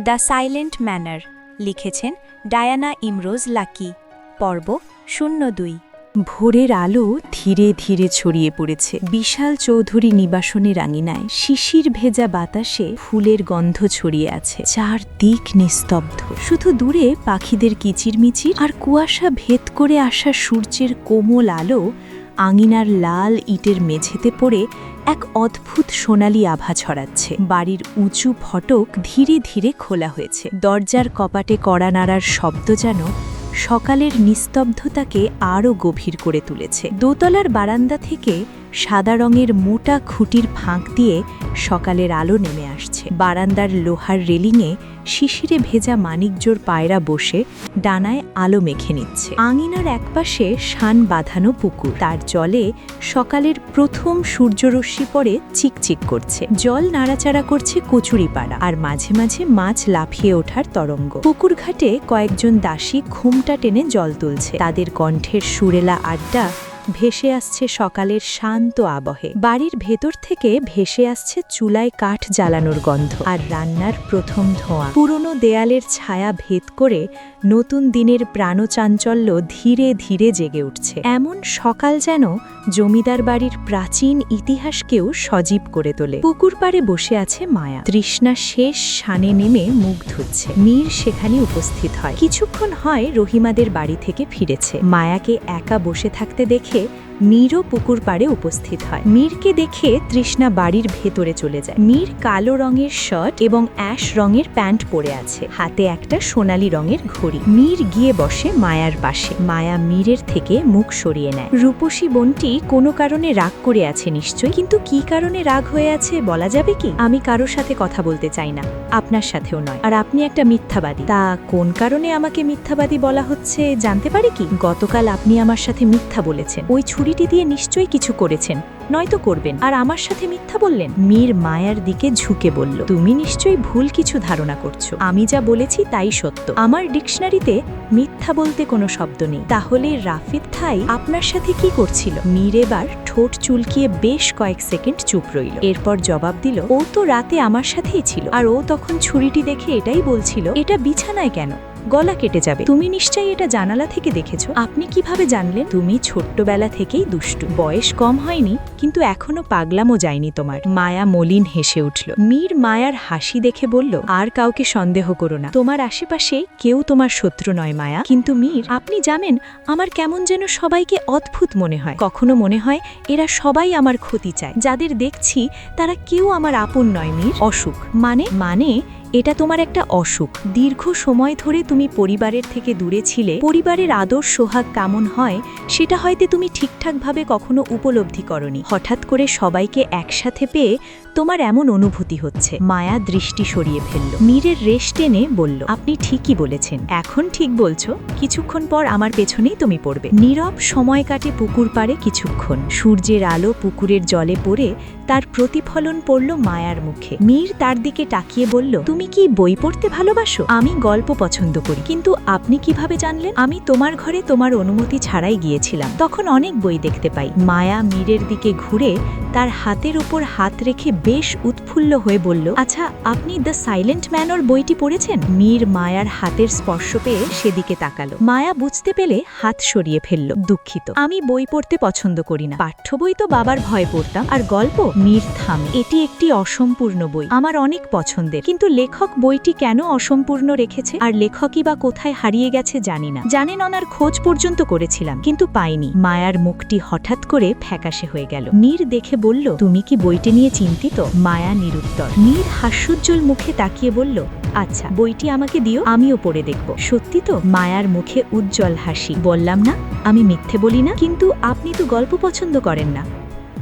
The silent manner লিখেছেন Diana Imroz Lucky, পর্ব শূন্য দুই। ভোরের আলো ধীরে ধীরে ছড়িয়ে পড়েছে। বিশাল চৌধুরী নিবাসনের আঙিনায় শিশির ভেজা বাতাসে ফুলের গন্ধ ছড়িয়ে আছে। চার দিক নিস্তব্ধ। শুধু দূরে পাখিদের কিচিরমিচির আর কুয়াশা ভেদ করে আসা সূর্যের কোমল আলো আঙিনার লাল ইটের মেঝেতে পড়ে এক অদ্ভুত সোনালি আভা ছড়াচ্ছে। বাড়ির উঁচু ফটক ধীরে ধীরে খোলা হয়েছে। দরজার কপাটে কড়া নাড়ার শব্দ যেন সকালের নিস্তব্ধতাকে আরও গভীর করে তুলেছে। দোতলার বারান্দা থেকে সাদা রঙের মোটা খুঁটির ফাঁক দিয়ে সকালের আলো নেমে আসছে। বারান্দার লোহার রেলিংয়ে শিশিরে ভেজা মানিকজোর পায়রা বসে ডানায় আলো মেখে নিচ্ছে। আঙিনার একপাশে শান বাঁধানো পুকুর। তার জলে সকালের প্রথম সূর্যরশ্মি পড়ে চিকচিক করছে। জল নাড়াচাড়া করছে কচুরিপাড়া আর মাঝে মাঝে মাছ লাফিয়ে ওঠার তরঙ্গ। পুকুর ঘাটে কয়েকজন দাসী ঘুমটা টেনে জল তুলছে। তাদের কণ্ঠের সুরেলা আড্ডা ভেসে আসছে সকালের শান্ত আবহে। বাড়ির ভেতর থেকে ভেসে আসছে চুলায় কাঠ জ্বালানোর গন্ধ আর রান্নার প্রথম ধোঁয়া। পুরনো দেয়ালের ছায়া ভেদ করে নতুন দিনের প্রাণচাঞ্চল্য ধীরে ধীরে জেগে উঠছে। এমন সকাল যেন জমিদার বাড়ির প্রাচীন ইতিহাসকেও সজীব করে তোলে। পুকুর পাড়ে বসে আছে মায়া। তৃষ্ণা শেষ শানে নেমে মুখ ধুচ্ছে। মীর সেখানে উপস্থিত হয়। কিছুক্ষণ হয় রহিমাদের বাড়ি থেকে ফিরেছে। মায়াকে একা বসে থাকতে দেখে thể মীরও পুকুর পাড়ে উপস্থিত হয়। মীরকে দেখে তৃষ্ণা বাড়ির ভেতরে চলে যায়। মীর কালো রঙের শার্ট এবং অ্যাশ রঙের প্যান্ট পরে আছে। হাতে একটা সোনালী রঙের ঘড়ি। মীর গিয়ে বসে মায়ার পাশে। মায়া মীরের থেকে মুখ সরিয়ে নেয়। রূপসী বোনটি কোনো কারণে রাগ করে আছে নিশ্চয় কিন্তু কি কারণে রাগ হয়ে আছে বলা যাবে কি? আমি কারোর সাথে কথা বলতে চাই না। আপনার সাথেও নয়। আর আপনি একটা মিথ্যাবাদী। তা কোন কারণে আমাকে মিথ্যাবাদী বলা হচ্ছে জানতে পারি কি? গতকাল আপনি আমার সাথে মিথ্যা বলেছেন। ওই ছুরিটি দিয়ে নিশ্চয়ই কিছু করেছেন, নয়তো করবেন। আর আমার সাথে মিথ্যা বললেন? মীর মায়ার দিকে ঝুঁকে বলল, তুমি নিশ্চয়ই ভুল কিছু ধারণা করছ। আমি যা বলেছি তাই সত্য। আমার ডিকশনারিতে মিথ্যা বলতে কোনো শব্দ নেই। তাহলে রাফিদ থাই আপনার সাথে কি করছিল? মীর এবার ঠোঁট চুলকিয়ে বেশ কয়েক সেকেন্ড চুপ রইল। এরপর জবাব দিল, ও তো রাতে আমার সাথেই ছিল। আর ও তখন ছুরিটি দেখে এটাই বলছিল, এটা বিছানায় কেন? গলা কেটে যাবে। তুমি নিশ্চয়ই এটা জানালা থেকে দেখেছ। আপনি কীভাবে জানলেন? তুমি ছোট্টবেলা থেকেই দুষ্টু। বয়স কম হয়নি, কিন্তু এখনও পাগলামও যায়নি তোমার। মায়া মলিন হেসে উঠল। মীর মায়ার হাসি দেখে বলল, আর কাউকে সন্দেহ করো না। তোমার আশেপাশে কেউ তোমার শত্রু নয় মায়া। কিন্তু মীর, আপনি জানেন, আমার কেমন যেন সবাইকে অদ্ভুত মনে হয়। কখনো মনে হয়, এরা সবাই আমার ক্ষতি চায়। যাদের দেখছি, তারা কেউ আমার আপন নয় মীর। অসুখ। মানে মানে এটা তোমার একটা অসুখ। দীর্ঘ সময় ধরে তুমি পরিবারের থেকে দূরে ছিলে। পরিবারের আদর, সোহাগ কেমন হয়, সেটা হয়তো তুমি ঠিকঠাকভাবে কখনো উপলব্ধি করনি। হঠাৎ করে সবাইকে একসাথে পেয়ে তোমার এমন অনুভূতি হচ্ছে। মায়া দৃষ্টি সরিয়ে ফেলল। মীরের রেশ টেনে বলল, আপনি ঠিকই বলেছেন। এখন ঠিক বলছো। কিছুক্ষণ পর আমার পেছনেই তুমি পড়বে। নীরব সময় কাটে পুকুর পাড়ে কিছুক্ষণ। সূর্যের আলো পুকুরের জলে পড়ে তার প্রতিফলন পড়ল মায়ার মুখে। মীর তার দিকে তাকিয়ে বলল তুমি কি বই পড়তে ভালোবাসো? আমি গল্প পছন্দ করি। কিন্তু আপনি কীভাবে জানলেন? আমি তোমার ঘরে তোমার অনুমতি ছাড়াই গিয়েছিলাম। তখন অনেক বই দেখতে পাই। মায়া মীরের দিকে ঘুরে তার হাতের উপর হাত রেখে বেশ উৎফুল্ল হয়ে বলল আচ্ছা আপনি দ্য সাইলেন্ট ম্যানর বইটি পড়েছেন? মীর মায়ার হাতের স্পর্শ পেয়ে সেদিকে তাকালো। মায়া বুঝতে পেলে হাত সরিয়ে ফেলল, দুঃখিত। আমি বই পড়তে পছন্দ করি না। পাঠ্য বই তো বাবার ভয় পড়তাম। আর গল্প? মীর থাম, এটি একটি অসম্পূর্ণ বই। আমার অনেক পছন্দের। কিন্তু লেখক বইটি কেন অসম্পূর্ণ রেখেছে আর লেখকই বা কোথায় হারিয়ে গেছে জানি না। জানেন ওনার খোঁজ পর্যন্ত করেছিলাম, কিন্তু পাইনি। মায়ার মুখটি হঠাৎ করে ফ্যাকাশে হয়ে গেল। নীর দেখে বলল, তুমি কি বইটি নিয়ে চিন্তিত? মায়া নিরুত্তর। নীর হাস্যোজ্জ্বল মুখে তাকিয়ে বলল আচ্ছা বইটি আমাকে দিও, আমিও পড়ে দেখব। সত্যি তো? মায়ার মুখে উজ্জ্বল হাসি। বললাম না, আমি মিথ্যে বলি না, কিন্তু আপনি তো গল্প পছন্দ করেন না।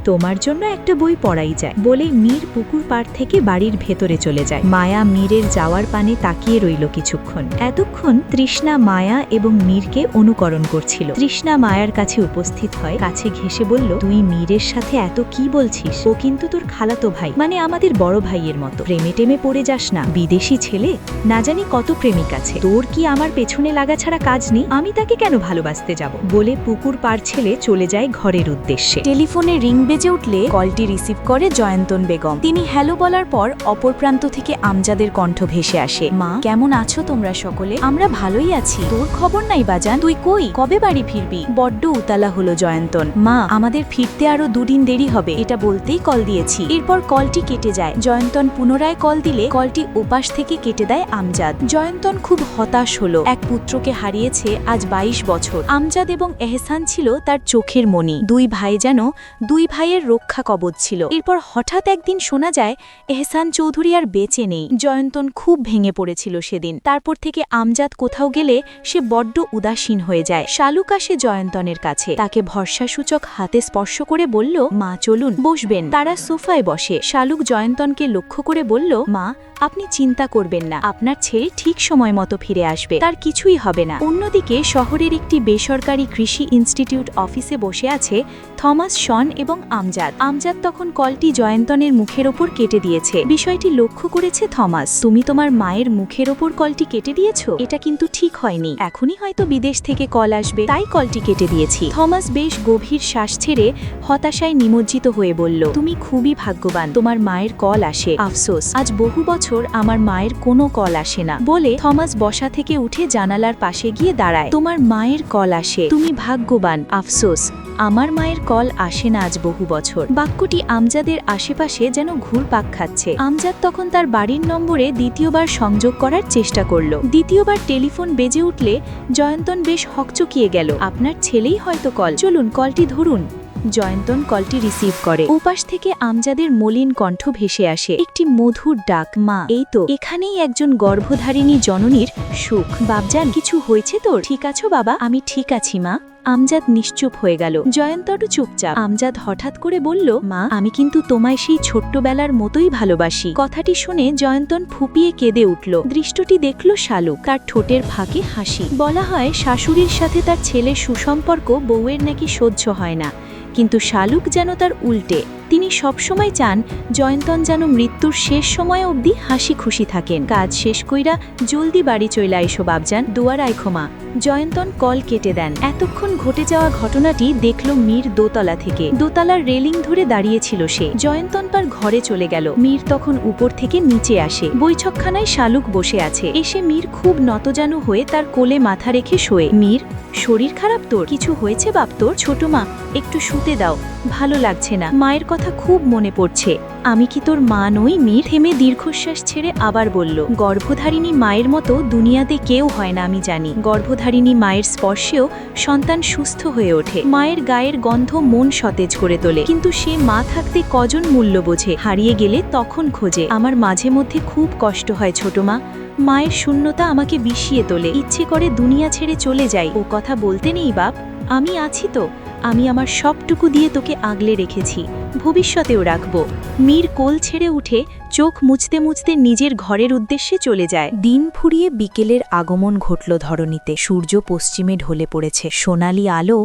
তোমার জন্য একটা বই পড়াই যায় বলেই মীর পুকুর পাড় থেকে বাড়ির ভেতরে চলে যায়। মায়া মীরের যাওয়ার পানে তাকিয়ে রইল কিছুক্ষণ। এতক্ষণ তৃষ্ণা, মায়া এবং মীরকে অনুকরণ করছিল। তৃষ্ণা মায়ার কাছে উপস্থিত হয়, কাছে ঘেসে বলল, তুই মীরের সাথে এত কি বলছিস? ও কিন্তু তোর খালাতো ভাই মানে আমাদের বড় ভাইয়ের মতো। প্রেমে টেমে পড়ে যাস না, বিদেশি ছেলে? না জানি কত প্রেমিক আছে। তোর কি আমার পেছনে লাগা ছাড়া কাজ নেই? আমি তাকে কেন ভালোবাসতে যাব? বলে পুকুর পাড় ছেলে চলে যায় ঘরের উদ্দেশ্যে। টেলিফোনে রিং বেজে উঠলে কলটি রিসিভ করে জয়ন্তন বেগম। তিনি হ্যালো বলার পর অপর প্রান্ত থেকে আমজাদের কণ্ঠ ভেসে আসে। মা, কেমন আছো তোমরা সকলে? আমরা ভালোই আছি। তোর খবর নাই বাজান। তুই কই? কবে বাড়ি ফিরবি? বড্ড উতালা হলো জয়ন্তন। মা, আমাদের ফিরতে আরও দুদিন দেরি হবে। এটা বলতেই কল দিয়েছি। এরপর কলটি কেটে যায়। জয়ন্তন পুনরায় কল দিলে কলটি ওপাশ থেকে কেটে দেয় আমজাদ। জয়ন্তন খুব হতাশ হলো। এক পুত্রকে হারিয়েছে আজ ২২ বছর। আমজাদ এবং এহসান ছিল তার চোখের মণি। দুই ভাই যেন, দুই ভাইয়ের রক্ষা কবচ ছিল। এরপর হঠাৎ একদিন শোনা যায়, এহসান চৌধুরী আর বেঁচে নেই। জয়ন্তন খুব ভেঙে পড়েছিল সেদিন। তারপর থেকে আমজাদ কোথাও গেলে সে বড্ড উদাসীন হয়ে যায়। শালুক আসে জয়ন্তনের কাছে। তাকে ভরসাসূচক হাতে স্পর্শ করে বলল, মা, চলুন, বসবেন। তারা সোফায় বসে। শালুক জয়ন্তনকে লক্ষ্য করে বলল, মা, আপনি চিন্তা করবেন না। আপনার ছেলে ঠিক সময় মতো ফিরে আসবে। তার কিছুই হবে না। অন্যদিকে শহরের একটি বেসরকারি কৃষি ইনস্টিটিউট অফিসে বসে আছে থমাস শন এবং আমজাদ। আমজাদ তখন কলটি জয়ন্তনের মুখের ওপর কেটে দিয়েছে। বিষয়টি লক্ষ্য করেছে থমাস। তুমি তোমার মায়ের মুখের ওপর কলটি কেটে দিয়েছ? এটা কিন্তু ঠিক হয়নি। এখনই হয়তো বিদেশ থেকে কল আসবে। তাই কলটি কেটে দিয়েছি। থমাস বেশ গভীর শ্বাস ছেড়ে হতাশায় নিমজ্জিত হয়ে বলল, তুমি খুবই ভাগ্যবান। তোমার মায়ের কল আসে। আফসোস। আজ বহু বছর আমার মায়ের কোনো কল আসে না। বলে থমাস বসা থেকে উঠে জানালার পাশে গিয়ে দাঁড়ায়। তোমার মায়ের কল আসে। তুমি ভাগ্যবান। আফসোস। আমার মায়ের কল আসে না আজ বহু বছর। বাক্যটি আমজাদের আশেপাশে যেন ঘুরপাক খাচ্ছে। আমজাদ তখন তার বাড়ির নম্বরে দ্বিতীয়বার সংযোগ করার চেষ্টা করল। দ্বিতীয়বার টেলিফোন বেজে উঠলে জয়ন্তন বেশ হকচকিয়ে গেল। আপনার ছেলেই হয়তো কল। চলুন, কলটি ধরুন। জয়ন্তন কলটি রিসিভ করে। উপাস থেকে আমজাদের মলিন কণ্ঠ ভেসে আসে। একটি মধুর ডাক, মা, এই তো, এখানেই একজন গর্ভধারিণী জননীর সুখ। বাবজান কিছু হয়েছে তোর? ঠিক আছো বাবা? আমি ঠিক আছি, মা। আমজাদ নিশ্চুপ হয়ে গেল। জয়ন্তটু চুপচাপ। আমজাদ হঠাৎ করে বলল, মা, আমি কিন্তু তোমায় সেই ছোট্টবেলার মতোই ভালোবাসি। কথাটি শুনে জয়ন্তন ফুপিয়ে কেঁদে উঠল। দৃষ্টটি দেখল শালুক। তার ঠোঁটের ফাঁকে হাসি। বলা হয়, শাশুড়ির সাথে তার ছেলের সুসম্পর্ক বউয়ের নাকি সহ্য হয় না। কিন্তু শালুক যেন তার উল্টে। তিনি সবসময় চান জয়ন্তন যেন মৃত্যুর শেষ সময় অবধি হাসি খুশি থাকেন। কাজ শেষ কইরা জলদি বাড়ি চইলা এসো বাবজান দুয়ার আইখোমা জয়ন্তন কল কেটে দেন। এতক্ষণ ঘটে যাওয়া ঘটনাটি দেখল মীর দোতলা থেকে। দোতলার রেলিং ধরে দাঁড়িয়েছিল সে। জয়ন্তন পার ঘরে চলে গেল। মীর তখন উপর থেকে নিচে আসে। বৈঠকখানায় শালুক বসে আছে। এসে মীর খুব নতজানু হয়ে তার কোলে মাথা রেখে শোয়ে। মীর, শরীর খারাপ তোর? কিছু হয়েছে বাপ তোর? ছোট মা, একটু শুতে দাও, ভালো লাগছে না। মায়ের কথা খুব মনে পড়ছে। আমি কি তোর মা নই, মীর? থেমে দীর্ঘশ্বাস ছেড়ে আবার বলল, গর্ভধারিণী মায়ের মতো দুনিয়াতে কেউ হয় না, আমি জানি। গর্ভধারিণী মায়ের স্পর্শেও সন্তান সুস্থ হয়ে ওঠে। মায়ের গায়ের গন্ধ মন সতেজ করে তোলে। কিন্তু সে মা থাকতে কজন মূল্য বোঝে? হারিয়ে গেলে তখন খোঁজে। আমার মাঝে মধ্যে খুব কষ্ট হয় ছোট মা। মায়ের শূন্যতা আমাকে বিষিয়ে তোলে। ইচ্ছে করে দুনিয়া ছেড়ে চলে যাই। ও কথা বলতে নেই, বাপ। আমি আছি তো। আমি আমার সবটুকু দিয়ে তোকে আগলে রেখেছি ভবিষ্যতেও রাখব। মীর কোল ছেড়ে উঠে চোখ মুছতে মুছতে নিজের ঘরের উদ্দেশ্যে চলে যায়। দিন ফুরিয়ে বিকেলের আগমন ঘটল ধরণীতে। সূর্য পশ্চিমে ঢলে পড়েছে। সোনালি আলো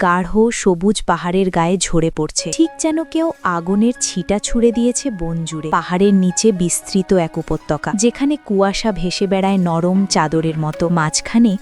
গাঢ় সবুজ পাহাড়ের গায়ে ঝরে পড়ছে। ঠিক যেন কেউ আগুনের ছিটা ছুড়ে দিয়েছে বন জুড়ে। পাহাড়ের নিচে বিস্তৃত এক উপত্যকা, যেখানে কুয়াশা ভেসে বেড়ায় নরম চাদরের মতো। মাঝখানে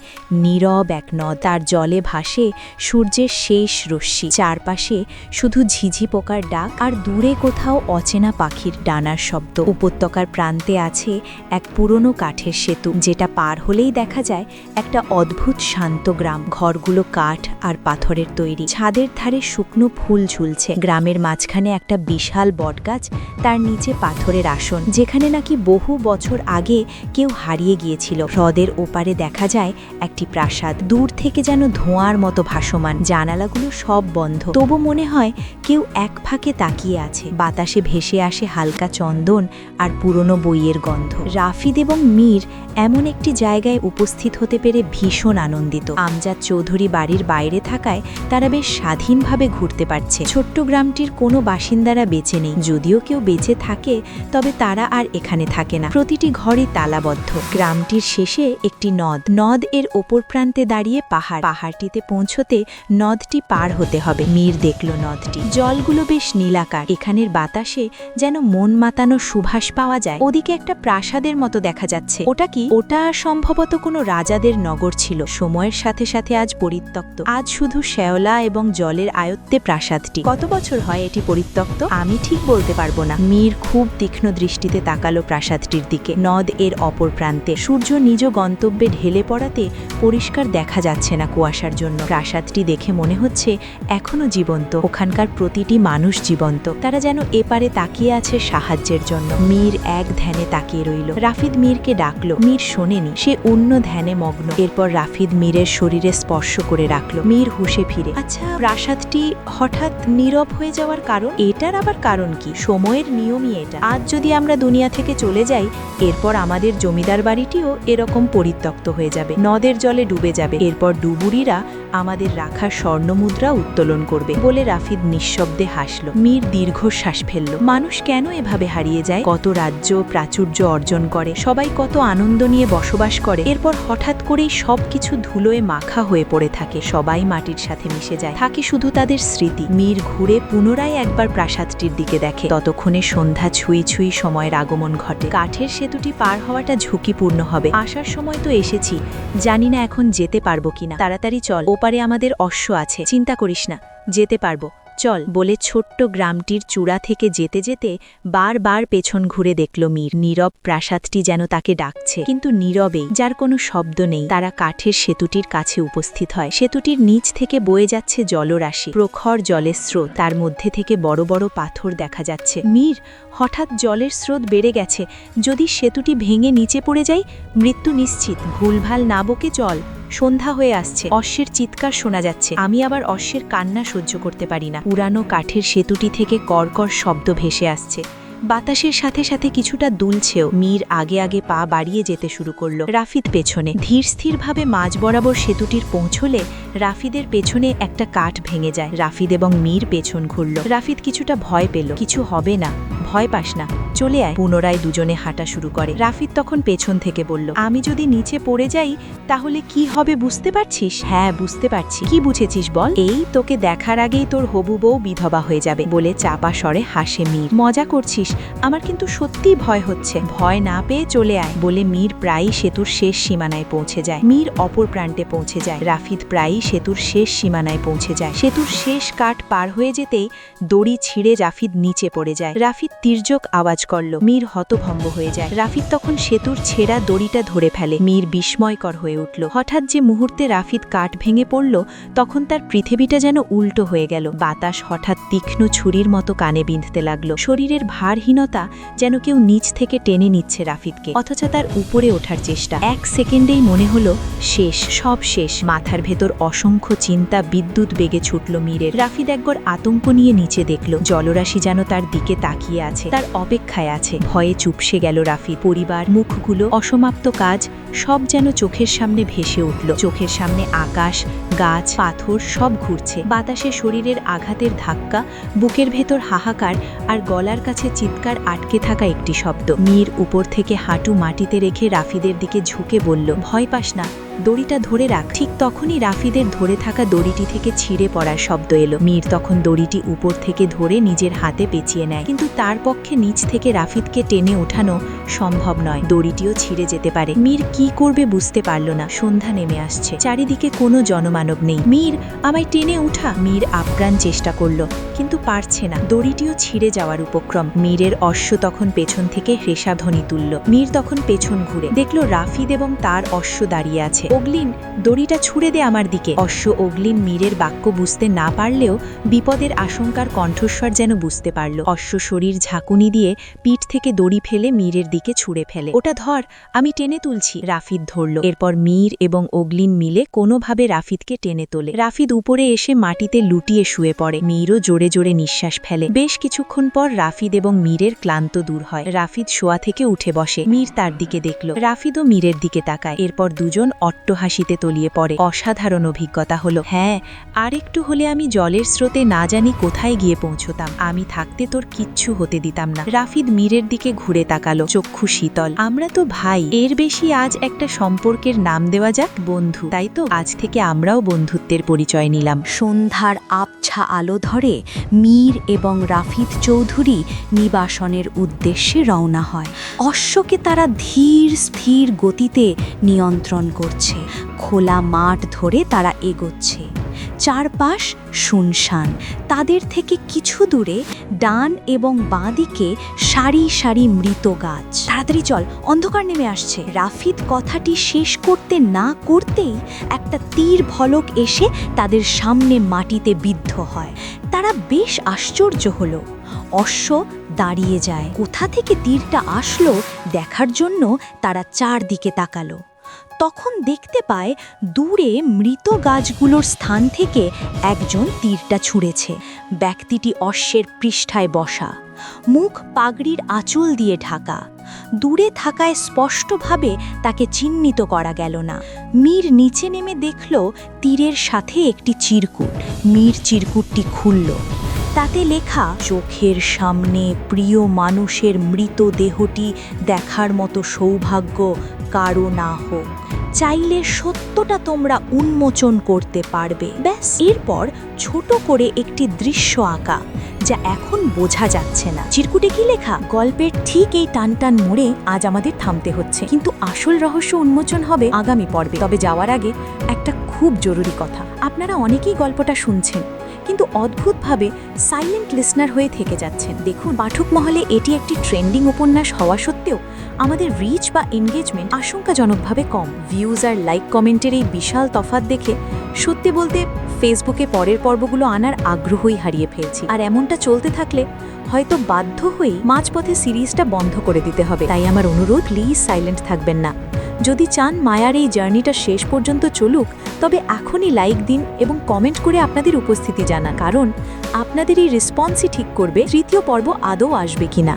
নীরব এক নদ, তার জলে ভাসে সূর্যের শেষ রশ্মি। চারপাশে শুধু ঝিঝি পোকার ডাক, আর দূরে কোথাও অচেনা পাখির ডানার শব্দ। উপত্যকার প্রান্তে আছে এক পুরনো কাঠের সেতু, যেটা পার হলেই দেখা যায় একটা অদ্ভুত শান্ত গ্রাম। ঘরগুলো কাঠ আর পাথরের তৈরি। ছাদের ধারে শুকনো ফুল ঝুলছে। গ্রামের মাঝখানে একটা বিশাল বটগাছ, তার নিচে পাথরের আসন, যেখানে নাকি বহু বছর আগে কেউ হারিয়ে গিয়েছিল। হ্রদের ওপারে দেখা যায় একটি প্রাসাদ। দূর থেকে যেন ধোঁয়ার মতো ভাসমান। জানালাগুলো সব বন্ধ। তবু মনে হয় কেউ এক ফাঁকে তাকিয়ে আছে। বাতাসে ভেসে আসে হালকা চন্দন আর পুরনো বইয়ের গন্ধ। রাফিদ এবং মীর এমন একটি জায়গায় উপস্থিত হতে পেরে ভীষণ আনন্দিত। আমজাদ চৌধুরী বাড়ির বাইরে থাকায় তারা বেশ স্বাধীনভাবে ঘুরতে পারছে। ছোট্ট গ্রামটির কোনো বাসিন্দারা বেঁচে নেই। যদিও কেউ বেঁচে থাকে, তবে তারা আর এখানে থাকে না। প্রতিটি ঘরই তালাবদ্ধ। গ্রামটির শেষে একটি নদ। নদ এর ওপর প্রান্তে দাঁড়িয়ে পাহাড়। পাহাড়টিতে পৌঁছতে নদটি পার হতে হবে। মীর দেখল নদটি। জলগুলো বেশ নীলাকার। এখানের বাতাসে যেন মন মাতানো সুভাষ পাওয়া যায়। ওদিকে একটা প্রাসাদের মতো দেখা যাচ্ছে। ওটা কি? ওটা সম্ভবত কোনো রাজাদের নগর ছিল। সময়ের সাথে সাথে আজ পরিত্যক্ত। আজ শুধু শ্যাওলা এবং জলের আয়ত্তে প্রাসাদটি। কত বছর হয় এটি পরিত্যক্ত? আমি ঠিক বলতে পারব না। মীর খুব তীক্ষ্ণ দৃষ্টিতে তাকালো প্রাসাদটির দিকে। নদ এর অপর প্রান্তে। সূর্য নিজ গন্তব্যে ঢেলে পড়াতে পরিষ্কার দেখা যাচ্ছে না কুয়াশার জন্য। প্রাসাদটি দেখে মনে হচ্ছে এখনও জীবন্ত। ওখানকার প্রতিটি মানুষ জীবন্ত। তারা যেন এপারে তাকিয়ে আছে সাহায্যের জন্য। মীর এক ধ্যানে তাকিয়ে রইল। রাফিদ মীরকে ডাকলো। মীর শোনেনি। সে অন্য ধ্যানে মগ্ন। এরপর রাফিদ মীরের শরীরে স্পর্শ করে রাখল। মীর হুশে ফিরে। আচ্ছা প্রাসাদটি হঠাৎ নীরব হয়ে যাওয়ার কারণ? এটার আবার কারণ কি? সময়ের নিয়মই এটা। আজ যদি আমরা দুনিয়া থেকে চলে যাই, এরপর আমাদের জমিদার বাড়িটিও এরকম পরিত্যক্ত হয়ে যাবে। নদের জলে ডুবে যাবে। এরপর ডুবুরিরা আমাদের রাখা স্বর্ণমুদ্রা উত্তোলন করবে বলে রাফিদ নিঃশব্দে হাসল। মীর দীর্ঘশ্বাস ফেলল। মানুষ কেন এভাবে হারিয়ে যায়, কত রাজ্য প্রাচুর্য অর্জন করে, সবাই কত আনন্দ নিয়ে বসবাস করে, এরপর হঠাৎ করেই সবকিছু ধুলোয় মাখা হয়ে পড়ে থাকে, সবাই মাটির সাথে মিশে যায়, থাকে শুধু তাদের স্মৃতি। মীর ঘুরে পুনরায় একবার প্রাসাদটির দিকে দেখে, ততক্ষণে সন্ধ্যা ছুঁই ছুঁই সময়ের আগমন ঘটে। কাঠের সেতুটি পার হওয়াটা ঝুঁকিপূর্ণ হবে। আসার সময় তো এসেছি, জানি না এখন যেতে পারব কিনা। তাড়াতাড়ি চল, ওপারে আমাদের অশ্ব আছে, চিন্তা করিস না, যেতে পারব। চল বলে ছোট্ট গ্রামটির চূড়া থেকে যেতে যেতে বারবার পেছন ঘুরে দেখল মীর। নীরব প্রাসাদটি যেন তাকে ডাকছে। কিন্তু নীরবেই যার কোনো শব্দ নেই। তারা কাঠের সেতুটির কাছে উপস্থিত হয়। সেতুটির নিচ থেকে বয়ে যাচ্ছে জলরাশি। প্রখর জলের স্রোত। তার মধ্যে থেকে বড় বড় পাথর দেখা যাচ্ছে। মীর, হঠাৎ জলের স্রোত বেড়ে গেছে। যদি সেতুটি ভেঙে নিচে পড়ে যায় মৃত্যু নিশ্চিত। ভুলভাল না বকে চল। সন্ধ্যা হয়ে আসছে। অশ্বের চিৎকার শোনা যাচ্ছে। আমি আবার অশ্বের কান্না সহ্য করতে পারি না। পুরানো কাঠের সেতুটি থেকে কর্কর শব্দ ভেসে আসছে। বাতাসের সাথে সাথে কিছুটা দুলছেও মীর আগে আগে পা বাড়িয়ে যেতে শুরু করল রাফিদ পেছনে। ধীর স্থিরভাবে মাঝ বরাবর সেতুটির পৌঁছলে রাফিদের পেছনে একটা কাঠ ভেঙে যায়। রাফিদ এবং মীর পেছন ঘুরল। রাফিদ কিছুটা ভয় পেল। কিছু হবে না। ভয় পাস না। চলে আয়। পুনরায় দুজনে হাঁটা শুরু করে। রাফিদ তখন পেছন থেকে বলল, আমি যদি নিচে পড়ে যাই, তাহলে কি হবে বুঝতে পারছিস? হ্যাঁ বুঝতে পারছি। কি বুঝেছিস বল? এই তোকে দেখার আগেই তোর হবু বউ বিধবা হয়ে যাবে, বলে চাপা স্বরে হাসে মীর। মজা করছিস আমার কিন্তু সত্যিই ভয় হচ্ছে। ভয় না পেয়ে চলে আয় বলে মীর প্রায়ই সেতুর শেষ সীমানায় পৌঁছে যায়। মীর অপর প্রান্তে পৌঁছে যায়। রাফিদ প্রায়ই সেতুর শেষ সীমানায় পৌঁছে যায়। সেতুর শেষ কাঠ পার হয়ে যেতেই দড়ি ছিঁড়ে রাফিদ নিচে পড়ে যায়। রাফিদ তির্যক আওয়াজ করল, মীর হতভম্ব হয়ে যায়। রাফিদ তখন সেতুর ছেঁড়া দড়িটা ধরে ফেলে। মীর বিস্ময়কর হয়ে উঠল। হঠাৎ যে মুহূর্তে রাফিদ কাঠ ভেঙে পড়ল, তখন তার পৃথিবীটা যেন উল্টো হয়ে গেল। বাতাস হঠাৎ তীক্ষ্ণ ছুরির মতো কানে বিঁধতে লাগল। শরীরের ভারহীনতা যেন কেউ নিচ থেকে টেনে নিচ্ছে রাফিদকে, অথচ তার উপরে ওঠার চেষ্টা। এক সেকেন্ডেই মনে হলো, শেষ, সব শেষ। মাথার ভেতর অসংখ্য চিন্তা বিদ্যুৎ বেগে ছুটল মীরের। রাফিদ একবার আতঙ্ক নিয়ে নিচে দেখল, জলরাশি যেন তার দিকে তাকিয়ে আছে, তার অপেক্ষায় আছে। ভয়ে চুপসে গেল রাফিদ। পরিবার, মুখগুলো, অসমাপ্ত কাজ, সব যেন চোখের সামনে ভেসে উঠল। চোখের সামনে আকাশ, গাছ, পাথর, সব ঘুরছে। বাতাসে শরীরের আঘাতের ধাক্কা, বুকের ভেতর হাহাকার আর গলার কাছে চিৎকার আটকে থাকা একটি শব্দ। মীর উপর থেকে হাঁটু মাটিতে রেখে রাফিদের দিকে ঝুঁকে বলল, ভয় পাস না। দড়িটা ধরে রাখ। ঠিক তখনই রাফিদের ধরে থাকা দড়িটি থেকে ছিঁড়ে পড়ার শব্দ এলো। মীর তখন দড়িটি উপর থেকে ধরে নিজের হাতে পেঁচিয়ে নেয়। কিন্তু তার পক্ষে নিচ থেকে রাফিদকে টেনে ওঠানো সম্ভব নয়। দড়িটিও ছিঁড়ে যেতে পারে। মীর কি করবে বুঝতে পারল না। সন্ধ্যা নেমে আসছে। চারিদিকে কোনো জনমানব নেই। মীর, আমায় টেনে উঠা। মীর আপ্রাণ চেষ্টা করল, কিন্তু পারছে না। দড়িটিও ছিঁড়ে যাওয়ার উপক্রম। মীরের অশ্ব তখন পেছন থেকে হ্রেষাধ্বনি তুলল। মীর তখন পেছন ঘুরে দেখল রাফিদ এবং তার অশ্ব দাঁড়িয়ে আছে। অগ্লিন, দড়িটা ছুড়ে দে আমার দিকে। অশ্ব অগ্লিন মীরের বাক্য বুঝতে না পারলেও বিপদের আশঙ্কার কণ্ঠস্বর যেন বুঝতে পারল। অশ্ব শরীর ঝাঁকুনি দিয়ে পিঠ থেকে দড়ি ফেলে মীরের দিকে ছুঁড়ে ফেলে। ওটা ধর, আমি টেনে তুলছি, রাফিদ ধরল। এরপর মীর এবং অগ্লিন মিলে কোনোভাবে রাফিদকে টেনে তোলে। রাফিদ উপরে এসে মাটিতে লুটিয়ে শুয়ে পড়ে। মীরও জোরে জোরে নিঃশ্বাস ফেলে। বেশ কিছুক্ষণ পর রাফিদ এবং মীরের ক্লান্ত দূর হয়। রাফিদ শোয়া থেকে উঠে বসে। মীর তার দিকে দেখল। রাফিদও মীরের দিকে তাকায়। এরপর দুজন ছোট্ট হাসিতে তলিয়ে পড়ে। অসাধারণ অভিজ্ঞতা হলো হ্যাঁ আর একটু হলে আমি জলের স্রোতে না জানি কোথায় গিয়ে পৌঁছতাম। আমি থাকতে তোর কিচ্ছু হতে দিতাম না। রাফিদ মীরের দিকে ঘুরে তাকালো, চক্ষু শীতল। আমরা তো ভাই, এর বেশি আজ একটা সম্পর্কের নাম দেওয়া যাক বন্ধু, তাই তো? আজ থেকে আমরাও বন্ধুত্বের পরিচয় নিলাম। সন্ধ্যার আবছা আলো ধরে মীর এবং রাফিদ চৌধুরী নিবাসনের উদ্দেশ্যে রওনা হয়। অশ্বকে তারা ধীর, স্থির গতিতে নিয়ন্ত্রণ করছে। খোলা মাঠ ধরে তারা এগোচ্ছে। চারপাশ শুনশান। তাদের থেকে কিছু দূরে ডান এবং বাঁদিকে সারি সারি মৃত গাছ। তাড়াতাড়ি চল, অন্ধকার নেমে আসছে। রাফিদ কথাটি শেষ করতে না করতেই একটা তীর ভলক এসে তাদের সামনে মাটিতে বিদ্ধ হয়। তারা বেশ আশ্চর্য হলো। অশ্ব দাঁড়িয়ে যায়। কোথা থেকে তীরটা আসলো দেখার জন্য তারা চারদিকে তাকালো। তখন দেখতে পায় দূরে মৃত গাছগুলোর স্থান থেকে একজন তীরটা ছুঁড়েছে। ব্যক্তিটি অশ্বের পৃষ্ঠায় বসা। মুখ পাগড়ির আঁচল দিয়ে ঢাকা। দূরে থাকায় স্পষ্টভাবে তাকে চিহ্নিত করা গেল না। মীর নিচে নেমে দেখল তীরের সাথে একটি চিরকুট। মীর চিরকুটটি খুলল। তাতে লেখা, চোখের সামনে প্রিয় মানুষের মৃতদেহটি দেখার মতো সৌভাগ্য কারও না হোক। চাইলে সত্যটা তোমরা উন্মোচন করতে পারবে। ব্যাস, এরপর ছোট করে একটি দৃশ্য আঁকা, যা এখন বোঝা যাচ্ছে না। চিরকুটে কি লেখা? গল্পের ঠিক এই টান টান মোড়ে আজ আমাদের থামতে হচ্ছে। কিন্তু আসল রহস্য উন্মোচন হবে আগামী পর্বে। তবে যাওয়ার আগে একটা খুব জরুরি কথা। আপনারা অনেকেই গল্পটা শুনছেন। কিন্তু অদ্ভুতভাবে সাইলেন্ট লিসনার হয়ে থেকে যাচ্ছেন। দেখুন পাঠক মহলে এটি একটি ট্রেন্ডিং উপন্যাস হওয়া সত্ত্বেও আমাদের রিচ বা এনগেজমেন্ট আশঙ্কাজনকভাবে কম। ভিউজ আর লাইক কমেন্টের এই বিশাল তফাত দেখে সত্যি বলতে ফেসবুকে পরের পর্বগুলো আনার আগ্রহই হারিয়ে ফেলছি। আর এমনটা চলতে থাকলে হয়তো বাধ্য হয়েই মাঝপথে সিরিজটা বন্ধ করে দিতে হবে। তাই আমার অনুরোধ, প্লিজ সাইলেন্ট থাকবেন না। যদি চান মায়ার এই জার্নিটা শেষ পর্যন্ত চলুক, তবে এখনই লাইক দিন এবং কমেন্ট করে আপনাদের উপস্থিতি জানা কারণ আপনাদের এই রেসপন্সই ঠিক করবে তৃতীয় পর্ব আদৌ আসবে কিনা।